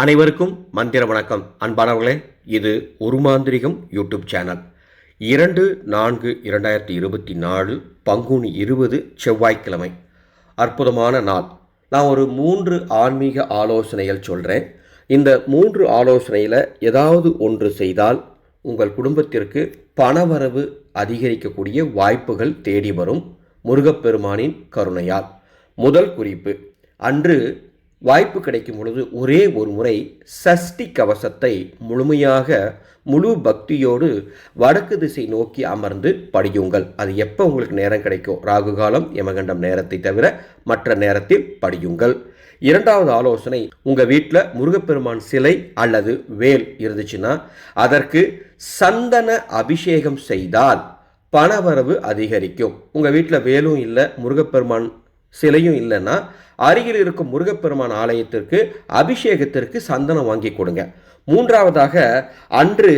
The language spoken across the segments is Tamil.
அனைவருக்கும் மந்திர வணக்கம். அன்பானவர்களே இது உருமாந்திரிகம் யூடியூப் சேனல். இரண்டு நான்கு இரண்டாயிரத்தி இருபத்தி நாலு பங்குனி இருபது செவ்வாய்க்கிழமை. அற்புதமான நாள். நான் ஒரு மூன்று ஆன்மீக ஆலோசனைகள் சொல்கிறேன் இந்த மூன்று ஆலோசனையில் ஏதாவது ஒன்று செய்தால் உங்கள் குடும்பத்திற்கு பணவரவு அதிகரிக்கக்கூடிய வாய்ப்புகள் தேடி வரும். முருகப்பெருமானின் கருணையால். முதல் குறிப்பு அன்று வாய்ப்பு கிடைக்கும் பொழுது ஒரே ஒரு முறை சஷ்டி கவசத்தை முழுமையாக முழு பக்தியோடு வடக்கு திசை நோக்கி அமர்ந்து படியுங்கள். அது எப்போ உங்களுக்கு நேரம் கிடைக்கும் ராகு காலம் யமகண்டம் நேரத்தை தவிர மற்ற நேரத்தில் படியுங்கள். இரண்டாவது ஆலோசனை உங்கள் வீட்டில் முருகப்பெருமான் சிலை அல்லது வேல் இருந்துச்சுன்னா அதற்கு சந்தன அபிஷேகம் செய்தால் பணவரவு அதிகரிக்கும். உங்கள் வீட்டில் வேலும் இல்லை முருகப்பெருமான் சிலையும் இல்லைன்னா அருகில் இருக்கும் முருகப்பெருமான் ஆலயத்திற்கு அபிஷேகத்திற்கு சந்தனம் வாங்கி கொடுங்க. மூன்றாவதாக அன்று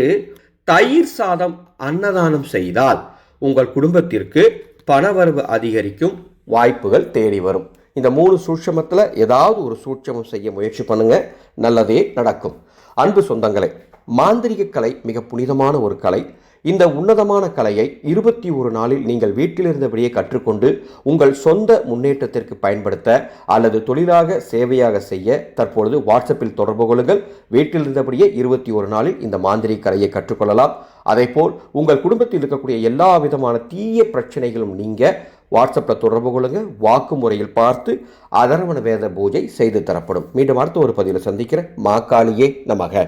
தயிர் சாதம் அன்னதானம் செய்தால் உங்கள் குடும்பத்திற்கு பணவரவு அதிகரிக்கும் வாய்ப்புகள் தேடி வரும். இந்த மூணு சூட்சமத்தில் ஏதாவது ஒரு சூட்சமம் செய்ய முயற்சி பண்ணுங்க. நல்லதே நடக்கும். அன்பு சொந்தங்களை மாந்திரிக கலை மிக புனிதமான ஒரு கலை. இந்த உன்னதமான கலையை இருபத்தி ஒரு நாளில் நீங்கள் வீட்டிலிருந்தபடியே கற்றுக்கொண்டு உங்கள் சொந்த முன்னேற்றத்திற்கு பயன்படுத்த அல்லது தொழிலாக சேவையாக செய்ய தற்பொழுது வாட்ஸ்அப்பில் தொடர்பு கொள்ளுங்கள். வீட்டில் இருந்தபடியே இருபத்தி ஒரு நாளில் இந்த மாந்திரி கலையை கற்றுக்கொள்ளலாம். அதேபோல் உங்கள் குடும்பத்தில் இருக்கக்கூடிய எல்லா விதமான தீய பிரச்சனைகளும் நீங்க வாட்ஸ்அப்பில் தொடர்பு கொள்ளுங்க. வாக்கு முறையில் பார்த்து அதரவண வேத பூஜை செய்து தரப்படும். மீண்டும் அடுத்த ஒரு பதிவில் சந்திக்கிறேன். மாக்காளியே நமக.